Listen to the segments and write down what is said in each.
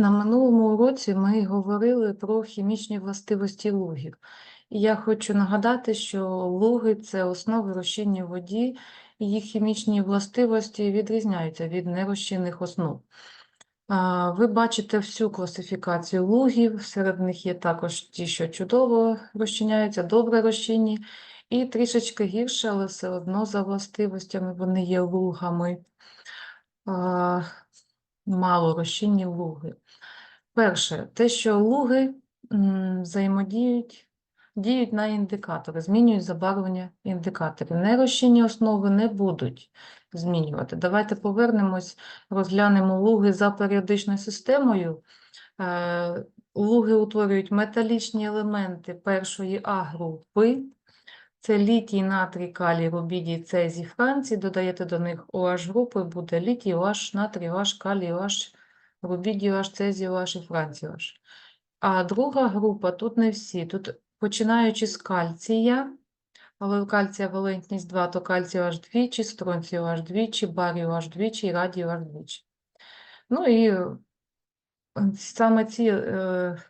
На минулому уроці ми говорили про хімічні властивості лугів. І я хочу нагадати, що луги це основи розчинні в воді, і їх хімічні властивості відрізняються від нерозчинних основ. Ви бачите всю класифікацію лугів, серед них є також ті, що чудово розчиняються, добре розчинні, і трішечки гірше, але все одно за властивостями вони є лугами. Мало розчинні луги. Перше, те, що луги взаємодіють, діють на індикатори, змінюють забарвлення індикаторів. Нерозчинні основи не будуть змінювати. Давайте повернемось, розглянемо луги за періодичною системою. Е, Луги утворюють металічні елементи першої А групи. Це літій, натрій, калій, рубідій, цезій, францій. Додаєте до них OH групи, буде літій, OH, натрій, OH, калій, OH, рубідій, OH, цезій, OH і францій OH. А друга група, тут не всі. Тут починаючи з кальція, але у кальція валентність 2, то кальцію аж двічі, стронцію аж двічі, барію аж двічі і радію аж двічі. Ну і е, саме ці е,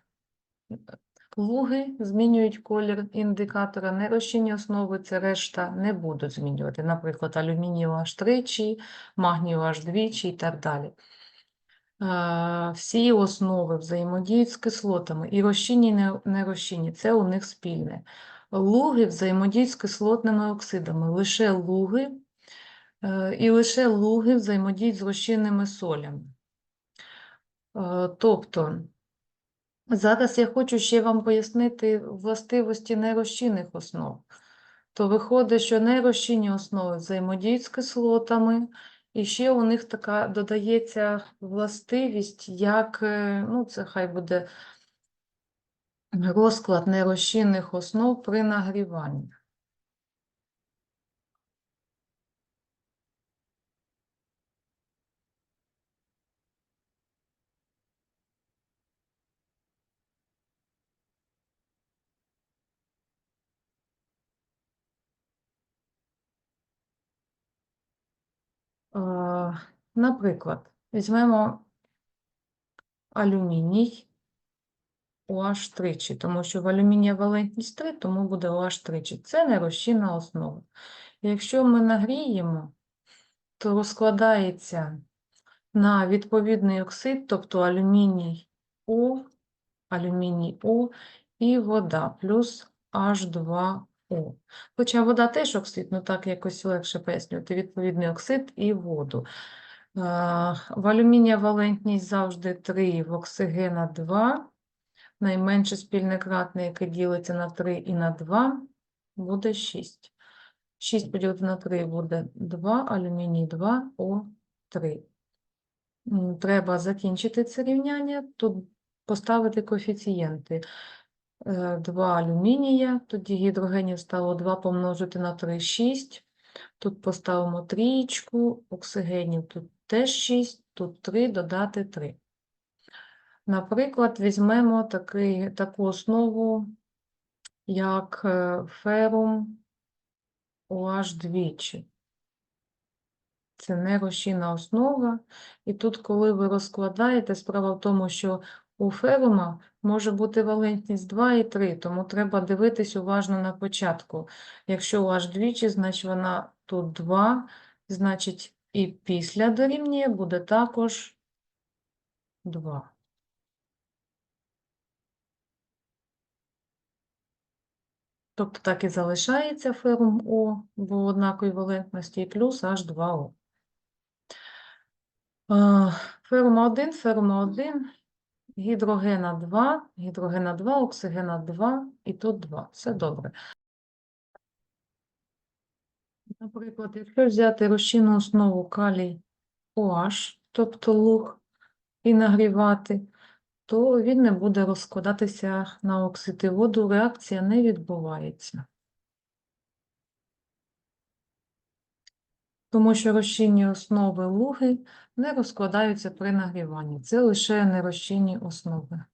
луги змінюють колір індикатора, нерозчинні основи, це решта не будуть змінювати. Наприклад, алюмінію аж тричі, магнію аж двічі і так далі. Е, Всі основи взаємодіють з кислотами, і розчинні, і не- нерозчинні, це у них спільне. Луги взаємодіють з кислотними оксидами, лише луги, е, і лише луги взаємодіють з розчинними солями. Е, Тобто, зараз я хочу ще вам пояснити властивості нерозчинних основ. То виходить, що нерозчинні основи взаємодіють з кислотами, і ще у них така додається властивість, як, е, ну, це хай буде розклад нерозчинних основ при нагріванні. Наприклад, візьмемо алюміній OH тричі, тому що в алюмінія валентність 3, тому буде OH тричі. Це нерозчинна основа. Якщо ми нагріємо, то розкладається на відповідний оксид, тобто алюміній О, алюміній О і вода плюс H2O. Хоча вода теж оксид, ну так якось легше пояснювати, відповідний оксид і воду. В алюмінія валентність завжди 3, в оксигена 2. Найменше спільне кратне, яке ділиться на 3 і на 2, буде 6. 6 поділити на 3 буде 2, алюміній 2, О3. Треба закінчити це рівняння, тут поставити коефіцієнти. 2 алюмінія, тоді гідрогенів стало 2 помножити на 3 – 6. Тут поставимо трієчку, оксигенів тут теж 6, тут 3 додати 3. Наприклад, візьмемо такий, таку основу, як е, ферум OH двічі. Це нерозчинна основа. І тут, коли ви розкладаєте, справа в тому, що у ферума може бути валентність 2 і 3, тому треба дивитись уважно на початку. Якщо OH двічі, значить вона тут 2, значить і після дорівнює буде також 2. Тобто так і залишається ферум О, бо однакові валентності, і плюс H2O. Е, Ферма 1, ферма 1, гідрогена 2, гідрогена 2, оксигена 2 і тут 2. Все добре. Наприклад, якщо взяти розчинну основу калій OH, тобто луг, і нагрівати, то він не буде розкладатися на оксид і воду, реакція не відбувається. Тому що розчинні основи луги не розкладаються при нагріванні. Це лише нерозчинні основи.